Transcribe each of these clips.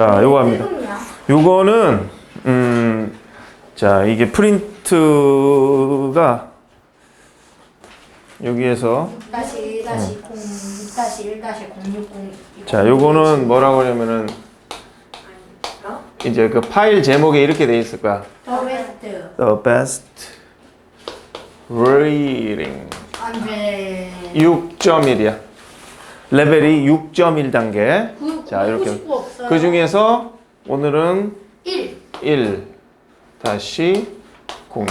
자, 요거 합니다. 요거는 음, 자 이게 프린트가 여기에서 다시 1 다시 0 다시 1 다시 060 자 요거는 뭐라고 하냐면은 이제 그 파일 제목에 이렇게 돼 있을 거야. 더 베스트 The best reading 안 돼 6.1이야. 레벨이 6.1 단계. 자, 이렇게. 그 중에서 오늘은 1 1 다시 01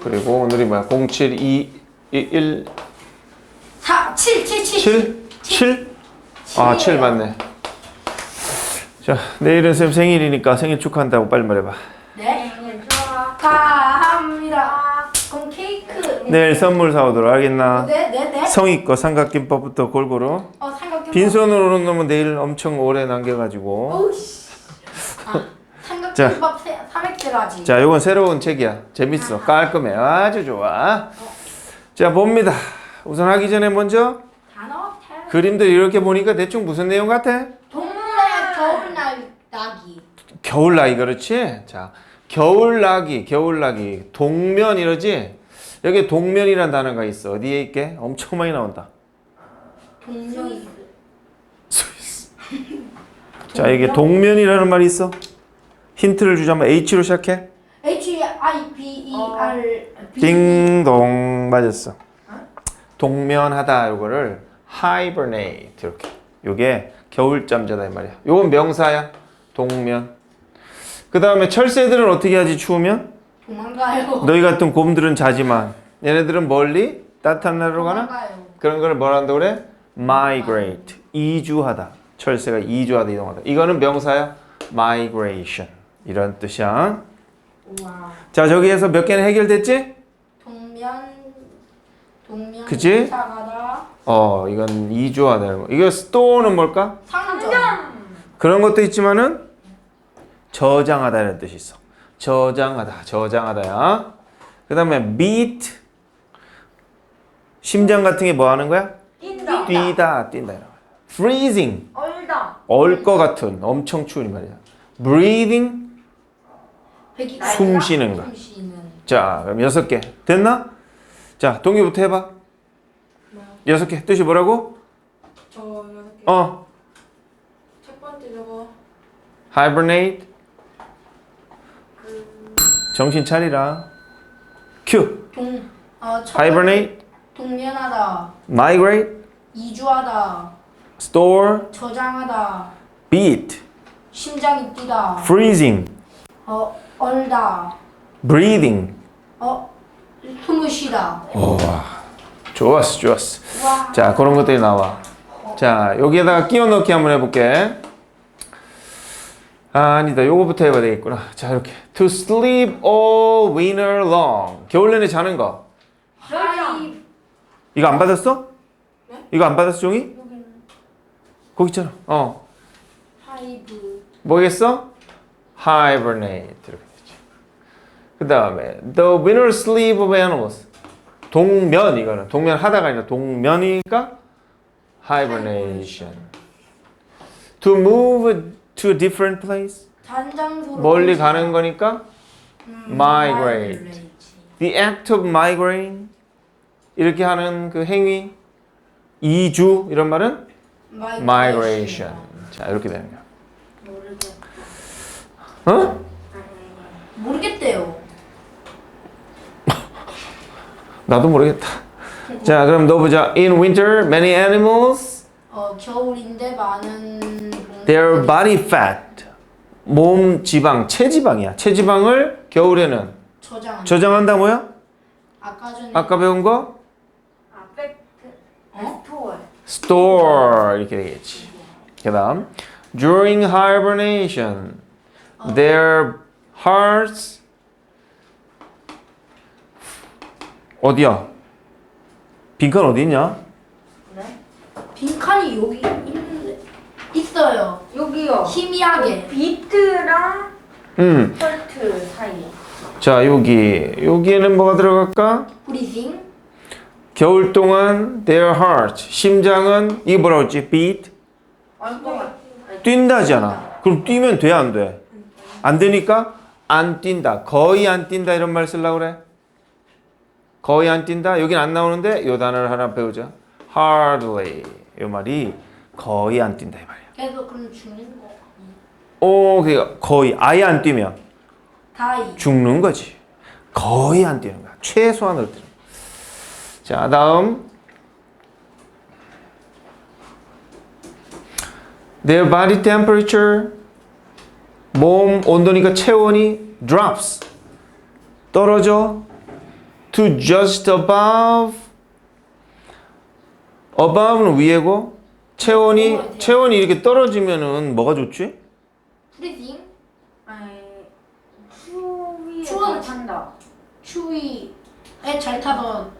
그리고 오늘이 뭐야? 07 2 1 4 7 7 7 7 7 아, 7 맞네. 자, 내일은 쌤 생일이니까 생일 축하한다고 빨리 말해봐. 네? 축하합니다. 그럼 케이크. 내일 선물 사오도록 알겠나? 네 네 네. 성의껏 삼각김밥부터 골고루. 어 삼각김밥 빈손으로 오는 놈은 내일 엄청 오래 남겨가지고. 오우씨 아 삼각김밥 세- 삼액질하지 자, 요건 새로운 책이야. 재밌어. 깔끔해. 아주 좋아. 자, 봅니다. 우선 하기 전에 먼저 단어 태 그림들 이렇게 보니까 대충 무슨 내용 같아? 동물의 겨울 날 나기 겨울나기 그렇지? 자, 겨울나기, 겨울나기, 동면 이러지? 여기 동면이란 단어가 있어. 어디에 있게? 엄청 많이 나온다. 동물 자, 이게 동면이라는 말이 있어. 힌트를 주자면 H로 시작해. H I B E R B 딩동 맞았어. 동면하다 요거를 hibernate 이렇게. 요게 겨울잠 자다 이 말이야. 요건 명사야. 동면. 그 다음에 철새들은 어떻게 하지 추우면? 도망가요 너희 같은 곰들은 자지만 얘네들은 멀리 따뜻한 나라로 가나? 도망가요 그런 걸 뭐라 한다고 그래? migrate. 이주하다. 철새가 이주하다 이동하다. 이거는 명사야. migration. 이런 뜻이야. 우와 자, 저기에서 몇 개는 해결됐지? 동면 동면 그치? 이사가다 어, 이건 이주하다는 거. 이거 store는 뭘까? 상점 그런 것도 있지만은 저장하다는 뜻이 있어. 저장하다, 저장하다야. 그 다음에 beat 심장 같은 게 뭐 하는 거야? 뛴다. 뛰다, 뛴다. 이런 거야. freezing 얼다. 얼 것 같은 엄청 추운 말이야. breathing 숨 쉬는 거. 자, 그럼 여섯 개 됐나? 자, 동기부터 해봐. 여섯 개 뜻이 뭐라고? 저 여섯 개. 어, 첫 번째 저거. hibernate. 정신 차리라. Q. 동 어, 첫 hibernate, 번째, 동면하다 migrate, 이주하다 store, 저장하다 beat, 심장이 뛰다 freezing, 어 얼다 breathing. 어 숨을 쉬다 오, 좋았어, 좋았어. 와 자, 그런 것들이 나와. 자, 여기에다가 끼워 넣기 한번 해볼게. 아, 아니다. 요거부터 해봐야 되겠구나. 자, 이렇게. To sleep all winter long. 겨울 내내 자는 거. 하이 이거 안 받았어? 이거 안 받았어, 종이? 거기 있잖아. 어. 하이브 뭐겠어? hibernate 이렇게 되지. 그 다음에 the winter sleep of animals 동면 이거는 동면 하다가 아니라 동면이니까 hibernation. to move to a different place 단장소로 멀리 가는 거니까 음, migrate. the act of migrating 이렇게 하는 그 행위 이주 이런 말은 migration. 자 이렇게. 모르겠 어? 모르겠대요 나도 모르겠다. 자, 그럼 넣어보자. In winter, many animals, 어 겨울인데 많은 their body fat, 몸 지방, 체지방이야. 체지방을 겨울에는 저장 저장한다 뭐야? 아까 전에 아까 배운 거? 어? store 이렇게 되겠지. 그다음 during hibernation, their hearts 어디야? 빈칸 어디 있냐? 네. 빈칸이 여기 있는데 있어요 여기요. 희미하게 비트랑 음, 헐트 사이. 자 여기 여기에는 뭐가 들어갈까? 브리징 겨울 동안 their heart 심장은 이게 뭐라고 했지? beat. 뛴다잖아. 그럼 뛰면 돼, 안 돼? 안 되니까 안 뛴다. 거의 안 뛴다 이런 말 쓰려고 그래. 거의 안 뛴다. 여긴 안 나오는데 요 단어를 하나 배우자. hardly. 이 말이 거의 안 뛴다 이 말이야. 그래서 그럼 죽는 거. 오, 그러니까 거의 아예 안 뛰면 다이. 죽는 거지. 거의 안 뛰는 거야. 최소한으로 뛰는 거야. 자, 다음. Their body temperature. 몸 온도니까 체온이 drops. 떨어져. To just above. above는 위에고 체온이 체온이 이렇게 떨어지면은 뭐가 좋지? 프리징. 아니 추위에 잘 탄다. 추위에 잘 타던.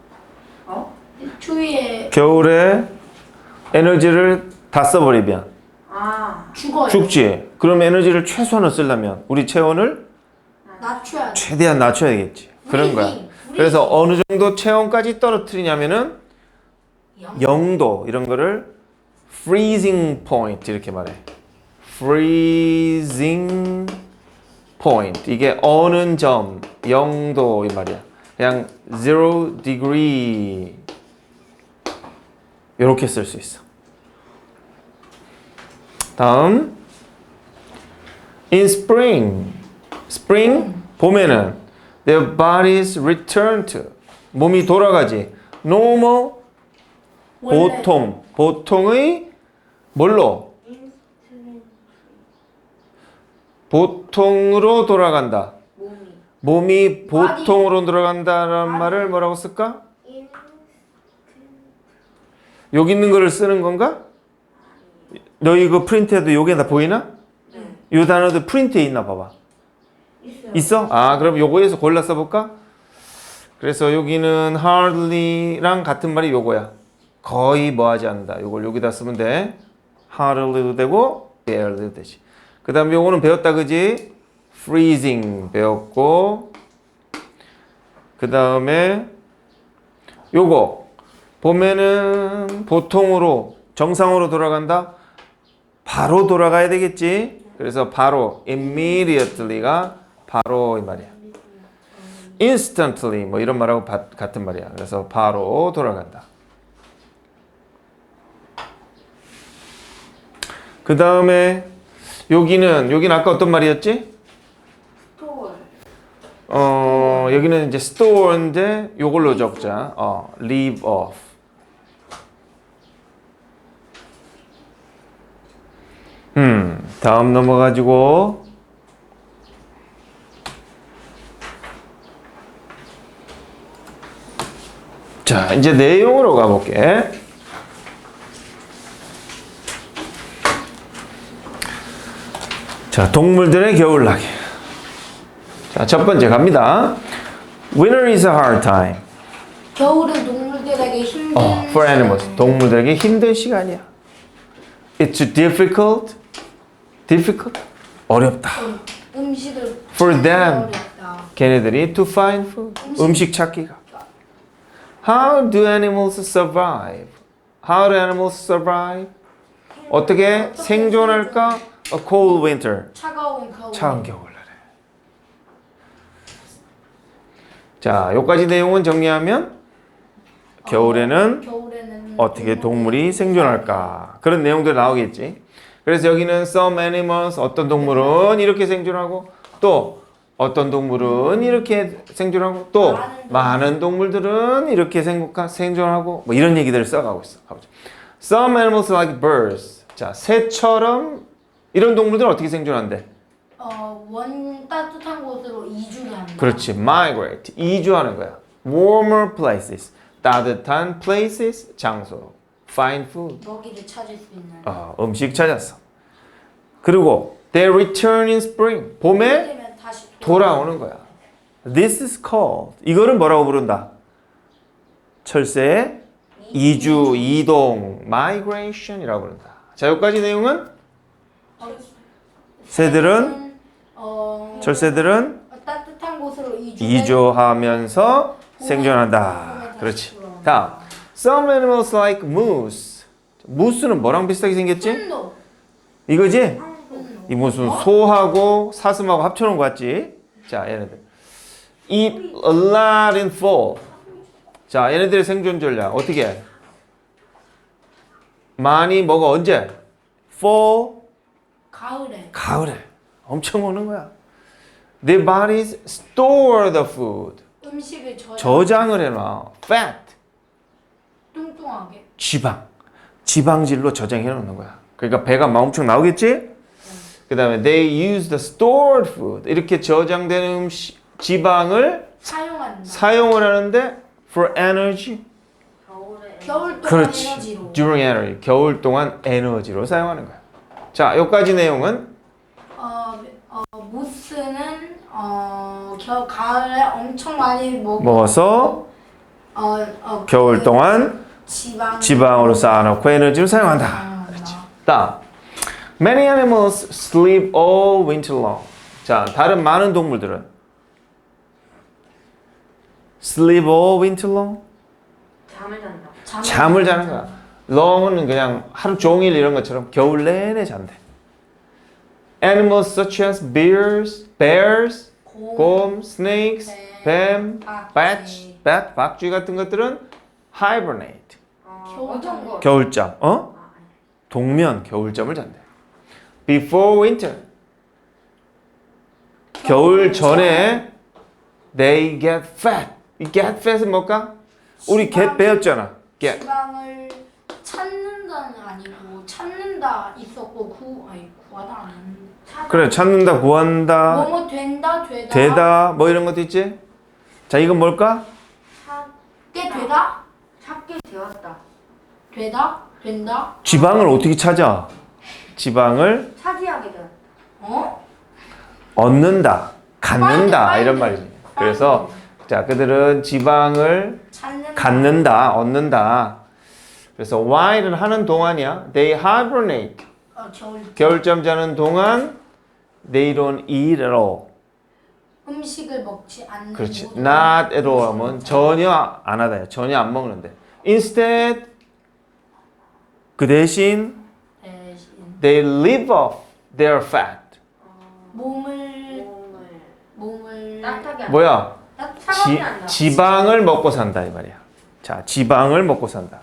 어? 추위에 겨울에 에너지를 다 써버리면 아 죽어요. 죽지. 그럼 에너지를 최소한으로 쓰려면 우리 체온을 낮춰야 돼. 최대한 낮춰야겠지. 그런 거야. 프리징. 그래서 어느 정도 체온까지 떨어뜨리냐면은 영. 0도 이런 거를 freezing point 이렇게 말해. freezing point 이게 어느 점 0도 이 말이야. 그냥 0 degree 이렇게 쓸 수 있어. 다음 in spring spring 봄에는 their bodies return to 몸이 돌아가지 normal 보통 보통의 뭘로 보통으로 돌아간다. 몸이 보통으로 돌아간다라는 말을 뭐라고 쓸까? 여기 있는 거를 쓰는 건가? 너희 그 프린트에도 여기에다 보이나? 네이 단어도 프린트에 있나 봐봐. 있어요. 있어? 아, 그럼 요거에서 골라 써볼까? 그래서 여기는 hardly랑 같은 말이 요거야. 거의 뭐 하지 않는다. 요걸 여기다 쓰면 돼. hardly도 되고, barely도 되지. 그 다음에 요거는 배웠다, 그지? Freezing 배웠고, 그 다음에 요거 보면은 보통으로 정상으로 돌아간다. 바로 돌아가야 되겠지. 그래서 바로 immediately가 바로 이 말이야. instantly 뭐 이런 말하고 바- 같은 말이야. 그래서 바로 돌아간다. 그 다음에 여기는 여기는 아까 어떤 말이었지? 어 여기는 이제 store인데 요걸로 적자. 어 leave off. 음 다음 넘어가지고 자 이제 내용으로 가볼게. 자 동물들의 겨울나기. 자, 첫 번째 갑니다. Winter is a hard time. 겨울은 동물들에게 힘든. 어, for animals. 동물들에게 힘든 시간이야. It's difficult. difficult. 어렵다. 음식을 For them. 어렵다. 걔네들이 to find food. 음식 찾기가. How do animals survive? How do animals survive? 어떻게 생존할까? A cold winter. 차가운 겨울. 차가운 겨울날에. 자, 여기까지 내용은 정리하면 겨울에는 겨울에는 어떻게 동물이 생존할까 그런 내용들 나오겠지. 그래서 여기는 some animals 어떤 동물은 이렇게 생존하고 또 어떤 동물은 이렇게 생존하고 또 많은 많은 동물들은 이렇게 생존하고 뭐 이런 얘기들을 써가고 있어. 가보자. Some animals like birds. 자, 새처럼 이런 동물들은 어떻게 생존한대? 어, 원 따뜻한 곳으로 이주를 한다. 그렇지. migrate. 이주하는 거야. warmer places. 따뜻한 places. 장소로. find food. 먹이를 찾을 수 있는. 어, 음식 찾았어. 그리고 they return in spring. 봄에 다시 돌아오는 거야. This is called. 이거를 뭐라고 부른다? 철새의 이주, 이동, migration이라고 부른다. 자, 여기까지 내용은 어, 새들은 어, 철새들은 따뜻한 곳으로 이주. 이주하면서 생존한다. 그렇지. 다음. Some animals like moose. 무스는 뭐랑 비슷하게 생겼지? 이거지? 이 무슨 소하고 사슴하고 합쳐놓은 거 같지? 자, 얘네들. Eat a lot in fall. 자, 얘네들의 생존 전략 어떻게 해? 많이 먹어 언제? fall 가을에 가을에 엄청 먹는 거야. Their bodies store the food. 음식을 저장 저장을 해놔. Fat. 뚱뚱하게 지방. 지방질로 저장해 놓는 거야. 그러니까 배가 막 엄청 나오겠지? 그 다음에 they use the stored food. 이렇게 저장된 음식, 지방을 사용한다. 사용을 하는데 for energy. 겨울에 겨울 동안 그렇지. 에너지로 during energy. 겨울 동안 에너지로 사용하는 거야. 자, 여기까지 내용은 모스는 어 겨, 가을에 엄청 많이 먹 먹어서 어, 어, 겨울 그 동안 지방 지방으로 쌓아놓고 에너지를 사용한다. 사용한다. 다음. Many animals sleep all winter long. 자, 다른 많은 동물들은 sleep all winter long. 잠을 잔다. 잠을, 잠을 자는 거야. long은 그냥 하루 종일 이런 것처럼 겨울 내내 잔대. Animals such as bears, bears, 곰, 곰, snakes, 뱀, bat, bat, 박쥐 같은 것들은 hibernate. 어, 어떤 거? 겨울잠. 어? 아. 동면 겨울잠을 잔대. Before winter. 겨울 전에 they get fat. 이 get fat은 뭘까? 우리 get 지방- 배웠잖아. get. 지방을 찾는다는 아니고 찾는다 있었고 구 아니 구하다 아닌 그래 찾는다 구한다 뭐뭐 된다 되다 되다 뭐 이런 것도 있지. 자 이건 뭘까? 게 되다 찾게 되었다. 되다 된다 지방을 어떻게 찾아? 지방을 차지하게 되었다. 어 얻는다, 갖는다 빨리, 이런 빨리. 말이지. 그래서 자 그들은 지방을 찾는다 갖는다, 얻는다. 그래서 while을 하는 동안이야. They hibernate. 어, 겨울 겨울잠 자는 동안 they don't eat at all. 음식을 먹지 않는 그렇지. 모든 Not at all 하면 전혀 안 하다요. 전혀 안 먹는데. Instead 그 대신 대신 they live off their fat. 몸을 몸을 몸을 따뜻하게 하다. 뭐야? 따- 차갑게 지. 지방을 먹고 산다 이 말이야. 자, 지방을 먹고 산다.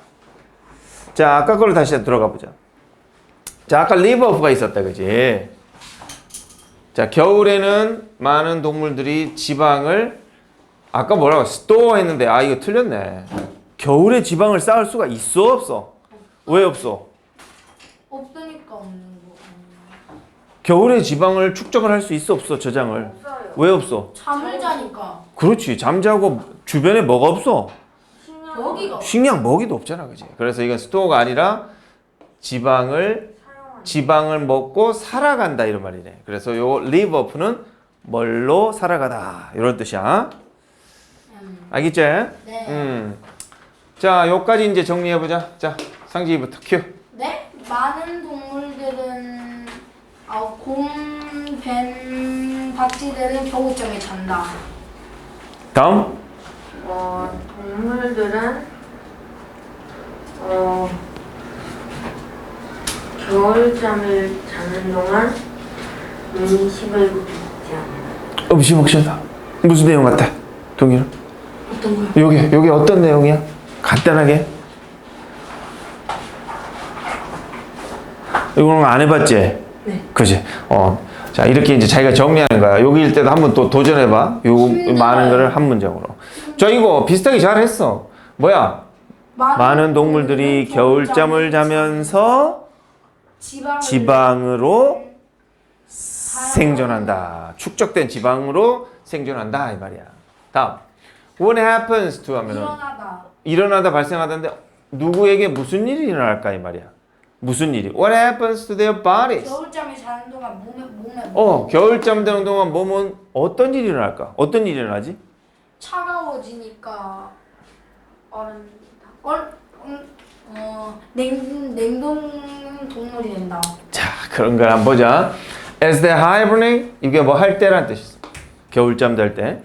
자, 아까 거를 다시 들어가 보자. 자, 아까 off가 있었다, 그지? 자, 겨울에는 많은 동물들이 지방을 아까 뭐라고 store 했는데 아 이거 틀렸네. 겨울에 지방을 쌓을 수가 있어 없어? 왜 없어? 없으니까 없는 거 음. 겨울에 지방을 축적을 할 수 있어 없어 저장을? 없어요. 왜 없어? 잠을 자니까 그렇지 잠자고 주변에 뭐가 없어? 식량 여기가 식량 먹이도 없잖아, 그지? 그래서 이건 스토어가 아니라 지방을 지방을 먹고 살아간다 이런 말이네. 그래서 요 live off는 뭘로 살아가다 이런 뜻이야. 음, 알겠지? 네. 음. 자, 요까지 이제 정리해 보자. 자, 상지부터 큐. 네? 많은 동물들은 어, 곰, 뱀, 박쥐들은 겨울잠에 잔다. 다음. 어, 동물들은 어, 겨울잠을 자는 동안 음식을 먹지 않는다. 음식 먹신다. 무슨 내용 같아? 동기는? 어떤 거요? 요게 요게 어떤 내용이야? 간단하게. 이거는 안 해봤지? 네. 그지? 어. 자, 이렇게 이제 자기가 정리하는 거야. 여기일 때도 한번 또 도전해봐. 요. 많은 거를 한 문장으로. 저 이거 비슷하게 잘 했어. 뭐야? 많은 동물들이 겨울잠을 자면서 지방으로 생존한다. 축적된 지방으로 생존한다. 이 말이야. 다음. What happens to 하면은 일어나다. 일어나다 발생하던데 누구에게 무슨 일이 일어날까 이 말이야. 무슨 일이? What happens to their bodies? 겨울잠에 자는 동안 몸에 몸에 어, 겨울잠 자는 동안 몸은 어떤 일이 일어날까? 어떤 일이 일어나지? 차가워지니까 얼음 얼 음, 어, 냉 냉동 동물이 된다. 자, 그런 걸 한번 보자. As they hibernate, 이게 뭐 할 때란 뜻이 있어. 겨울잠 잘 때.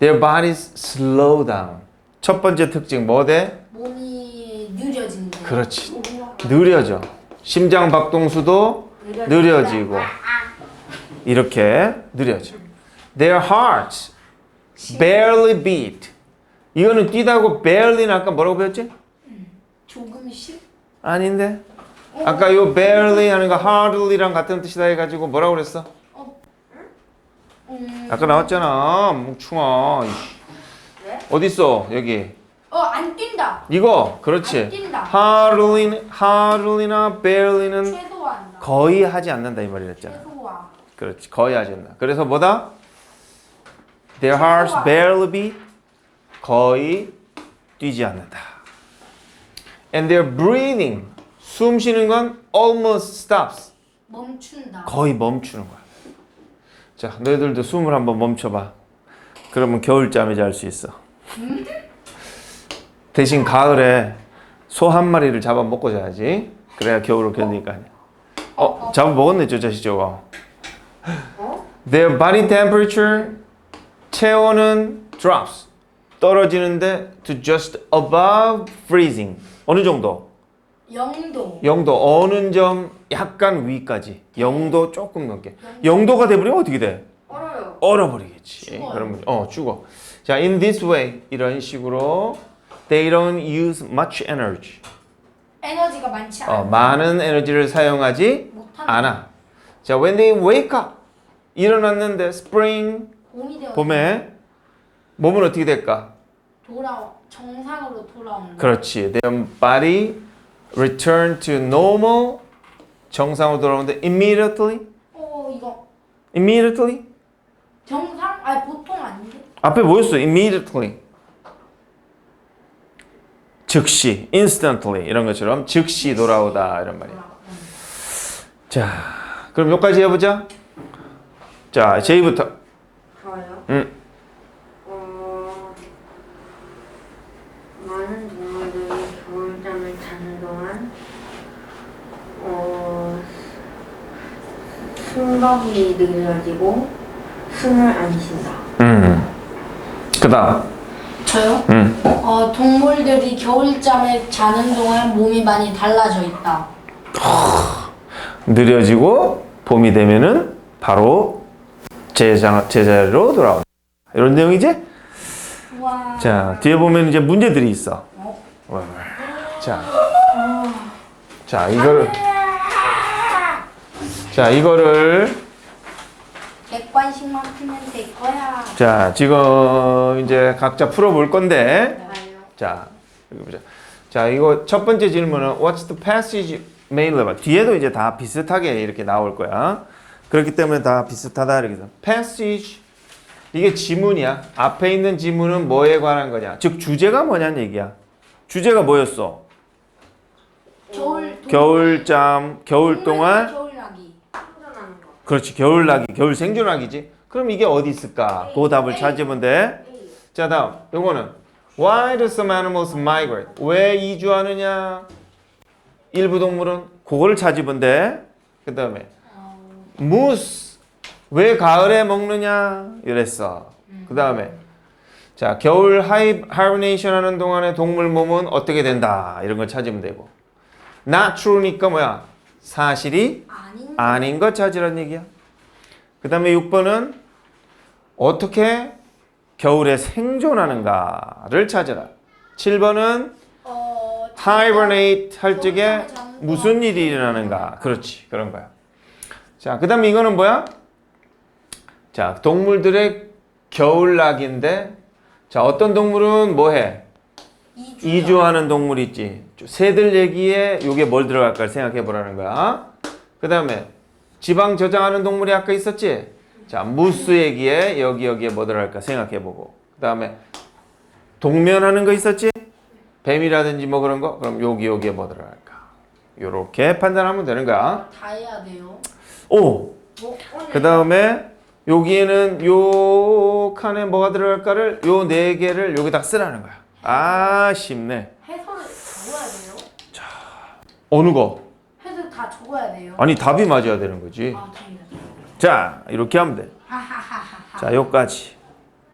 Their bodies slow down. 첫 번째 특징 뭐 돼? 몸이 느려진다. 그렇지. 느려져. 심장 박동수도 느려지고 이렇게 느려져. Their hearts barely beat. 이거는 뛰다고 barely는 아까 뭐라고 배웠지? 조금씩? 아닌데. 아까 요 barely 하는 거 hardly랑 같은 뜻이다 해가지고 뭐라고 그랬어? 음, 아까 나왔잖아. 뭉충아. 이씨. 네? 어디 있어? 여기. 어, 안 뛴다. 이거 안 그렇지. 뛴다. hardly, hardly나 barely는 최소화한다. 거의 하지 않는다 이 말이랬잖아. 최소화. 그렇지. 거의 하지 않는다. 그래서 뭐다? Their hearts barely beat. 거의 뛰지 않는다. And their breathing. 숨 쉬는 건 almost stops. 멈춘다. 거의 멈추는 거야. 자, 너희들도 숨을 한번 멈춰봐. 그러면 겨울잠에 잘 수 있어. 대신 가을에 소 한 마리를 잡아 먹고 자야지. 그래야 겨울을 견딜 거 아니야. 어, 잡아 먹었네, 저 자식 저거. 어? Their body temperature 체온은 drops 떨어지는데 to just above freezing 어느 정도? 영도. 0도 어느 점 약간 위까지 0도 조금 넘게 0도가 돼버리면 어떻게 돼? 얼어요. 얼어버리겠지 죽어요. 그러면 어 죽어 자 in this way 이런 식으로 they don't use much energy 에너지가 많지 않아. 어, 많은 에너지를 사용하지. 않아 자 when they wake up 일어났는데 spring 봄이 되어 봄에 몸은 어떻게 될까? 돌아 정상으로 돌아온다. 그렇지. Their body return to normal. 정상으로 돌아오는데 immediately, 어 이거 immediately. 정상? 아니 보통 아닌데? 앞에 뭐였어? immediately. 즉시, instantly 이런 것처럼 즉시 돌아오다 이런 말이야. 자, 그럼 여기까지 해보자. 자, 제이부터. 좋아요. 응. 어, 많은 동물들이 겨울잠을 자는 동안 어, 숨박이 느려지고 숨을 안 쉰다. 음. 그다음. 저요? 음. 어 동물들이 겨울잠에 자는 동안 몸이 많이 달라져 있다. 느려지고 봄이 되면은 바로 제자 제자리로 돌아온다. 이런 내용이지? 와. 자 뒤에 보면 이제 문제들이 있어. 어? 자, 자 이거를 자 이거를 100관씩만 풀면 될 거야. 자 지금 이제 각자 풀어볼 건데. 자 여기 보자. 자 이거 첫 번째 질문은 What's the passage made of? 뒤에도 이제 다 비슷하게 이렇게 나올 거야. 그렇기 때문에 다 비슷하다 이렇게 해서 passage 이게 지문이야. 앞에 있는 지문은 뭐에 관한 거냐? 즉 주제가 뭐냐는 얘기야. 주제가 뭐였어? 겨울 겨울잠, 겨울 동안 겨울나기. 생존하는 거. 그렇지 겨울나기, 겨울 생존하기지. 그럼 이게 어디 있을까? 그 답을 찾으면 돼. 자 다음 요거는 Why do some animals migrate? 왜 이주하느냐? 일부 동물은 그거를 찾으면 돼. 그 다음에 무스 왜 가을에 먹느냐? 이랬어. 그 다음에 자 겨울 하이 하이버네이션 하는 동안에 동물 몸은 어떻게 된다? 이런 걸 찾으면 되고 not true니까 뭐야? 사실이 아닌 아닌 것 찾으란 얘기야. 그 다음에 6번은 어떻게 겨울에 생존하는가를 찾아라. 7번은 어 hibernate 할 적에 무슨 일이 일어나는가. 그렇지. 그런 거야. 자, 그 다음에 이거는 뭐야? 자, 동물들의 겨울나기인데 자, 어떤 동물은 뭐 해? 이주. 이주하는 동물 있지. 새들 얘기에 요게 뭘 들어갈까 생각해 보라는 거야. 그 다음에 지방 저장하는 동물이 아까 있었지? 자, 무스 얘기에 여기 여기에 뭐 들어갈까 생각해 보고. 그 다음에 동면하는 거 있었지? 뱀이라든지 뭐 그런 거? 그럼 여기 여기에 뭐 들어갈까? 요렇게 판단하면 되는 거야. 다 해야 돼요. 오! 뭐, 그 다음에 여기에는 요 칸에 뭐가 들어갈까를 요 네 개를 여기다 쓰라는 거야. 아, 쉽네. 어느 거? 해설 다 적어야 돼요. 아니 답이 맞아야 되는 거지. 아, 다행이다. 자 이렇게 하면 돼. 하하하하. 자 여기까지.